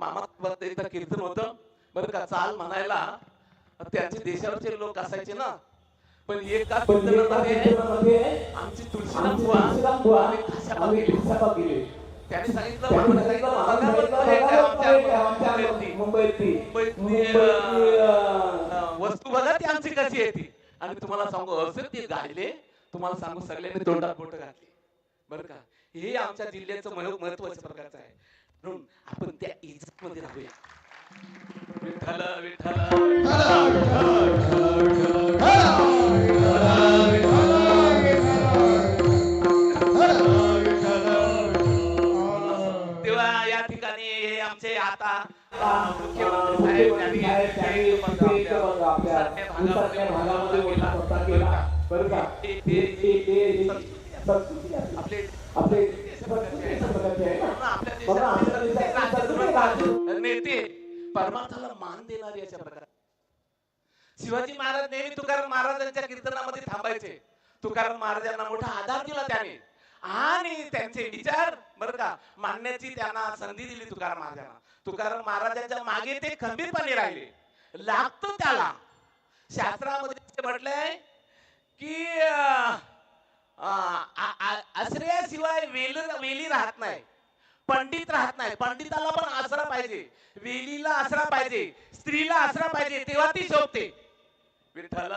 मामा एकदा कीर्तन होतं. बरं का चाल म्हणायला त्यांचे देशावरचे लोक असायचे ना. पण एका आमची. त्याने सांगितलं मुंबईतली- अं, वस्तू बघा ती आमची कशी आहे ती. आणि तुम्हाला सांगू असं ते गायले. तुम्हाला सांगू सगळ्यांनी तोंडात बोट घातली. बरं का? हे आमच्या जिल्ह्याचं महत्त्व महत्त्वाच्या प्रकारचं आहे. म्हणून आपण त्या मध्ये राहूया विठ्ठल विठ्ठल तेव्हा या ठिकाणी हे आमचे आता मुख्यमंत्री साहेब यांनी हे. बरं का. आपले आपले परमार्थाला मान देणारी अशा प्रकारे. शिवाजी महाराज नेहमी तुकाराम महाराजांच्या कीर्तनामध्ये थांबायचे. तुकाराम महाराजांना मोठा आधार दिला त्याने. आणि त्यांचे विचार बरं का मांडण्याची त्यांना संधी दिली तुकाराम महाराजांना. तुकाराम महाराजांच्या मागे ते खंबीरपणे राहिले. लागत त्याला. शास्त्रामध्ये म्हटलंय की आश्रयाशिवाय वेल वेली राहत नाही. पंडित राहत नाही. पंडिताला पण आसरा पाहिजे. वेलीला आसरा पाहिजे. स्त्रीला आसरा पाहिजे. तेव्हा ती झोपते. विठ्ठल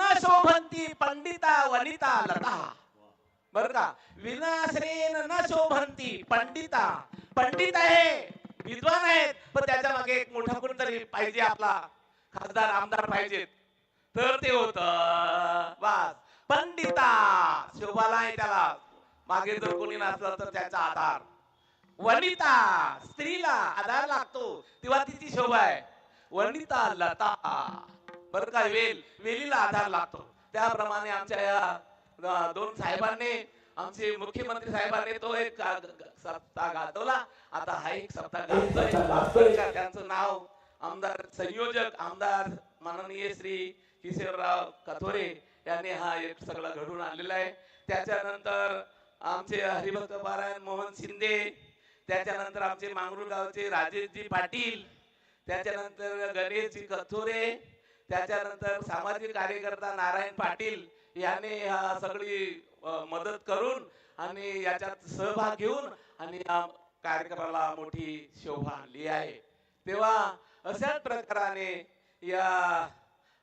न शोभंती पंडिता वनिता लता. बर का? विनाश्रेन न शोभंती पंडिता. पंडित आहे. विद्वान आहेत पण त्याच्यामागे एक मोठा कोणतरी पाहिजे आपला खासदार आमदार पाहिजेत तर ते होत पंडिता शोभाला आहे त्याला. मागे जर कोणी नसलं तर त्याचा आधार. वनिता स्त्रीला आधार लागतो. तेव्हा तिची शोभा आहे. वनिता लता. बर का वेल वेलीला आधार लागतो. त्याप्रमाणे आमच्या या दोन साहेबांनी आमचे मुख्यमंत्री साहेबांनी तो एक सप्ताह गाजवला. आता हा एक सप्ताह गाजतोय? त्यांचं नाव आमदार संयोजक आमदार माननीय श्री किशोरराव कथोरे यांनी हा एक सगळं घडून आणलेला आहे. त्याच्यानंतर आमचे हरिभक्त पारायण मोहन शिंदे त्याच्यानंतर आमचे मांगरूळ गावचे राजेशजी पाटील त्याच्यानंतर गणेशजी कथोरे त्याच्यानंतर सामाजिक कार्यकर्ता नारायण पाटील याने हा सगळी मदत करून आणि याच्यात सहभाग घेऊन आणि या कार्यक्रमाला मोठी शोभा आणली आहे. तेव्हा अशाच प्रकाराने या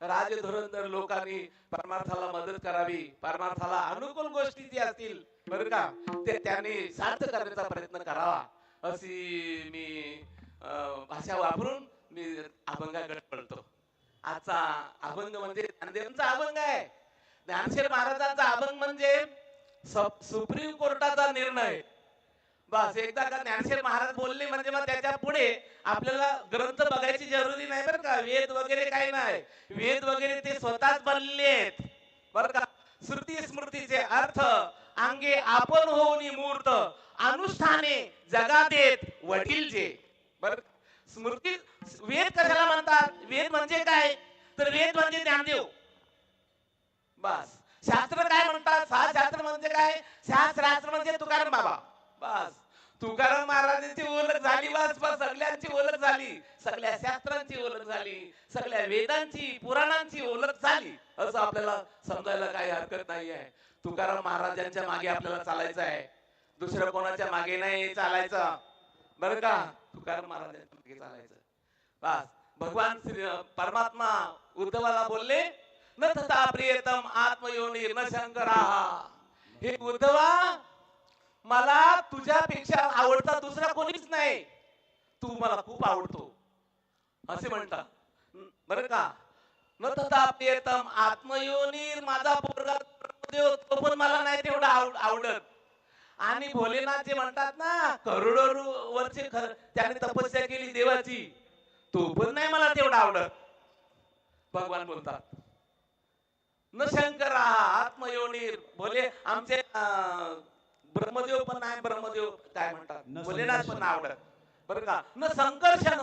राजधुरंधर लोकांनी परमार्थाला मदत करावी परमार्थाला अनुकूल गोष्टी जी असतील बरं का ते त्यांनी साध्य करण्याचा प्रयत्न करावा अशी मी अं, भाषा वापरून मी अभंगाकडे पडतो आजचा अभंग म्हणजे ज्ञानदेवांचा अभंग आहे. ज्ञानशेर महाराजांचा अभंग म्हणजे सुप्रीम कोर्टाचा निर्णय. बस एकदा का ज्ञानशेर महाराज बोलले म्हणजे मग त्याच्या पुढे आपल्याला ग्रंथ बघायची जरुरी नाही बरं का? वेद वगैरे काही नाही. वेद वगैरे ते स्वतःच बनले आहेत. बरं का? श्रुती स्मृतीचे अर्थ अंगे आपण होऊन मूर्त अनुष्ठाने जगा देत वडील जे बर स्मृती वेद कशाला म्हणतात? वेद म्हणजे काय? तर वेद म्हणजे ज्ञानदेव. बस. शास्त्र काय म्हणतात? शास्त्र म्हणजे काय? शास्त्र म्हणजे तुकाराम बाबा. बस. तुकाराम महाराजांची ओळख झाली बस बस. सगळ्यांची ओळख झाली. सगळ्या शास्त्रांची ओळख झाली. सगळ्या वेदांची पुराणांची ओळख झाली. असं आपल्याला समजायला काही हरकत नाही आहे तुकाराम महाराजांच्या मागे आपल्याला चालायचं आहे. दुसऱ्या कोणाच्या मागे नाही चालायचं. बरं का? तुकाराम महाराजांच्या मागे चालायचं. बस. भगवान श्री परमात्मा उद्धवाला बोलले न तथा प्रियतम आत्मयोनी न शंकरा हे उद्धवा मला तुझ्यापेक्षा आवडता दुसरा कोणीच नाही. तू मला खूप आवडतो. असे म्हणतात. बर का? न तथा प्रियतम आत्मयोनी माझा पोरगा तो पण मला नाही तेवढा आवड- आवडत. आणि भोलेनाथ जे म्हणतात ना करोडो वरचे वर्षे त्याने तपस्या केली देवाची तो पण नाही मला तेवढा आवडत. भगवान बोलतात. न शंकरा आत्मयोनीर. भोले आमचे ब्रह्मदेव पण आहे ब्रह्मदेव काय म्हणतात? न भोलेनाथ पण. आवडत. बरं का? न संकर्षण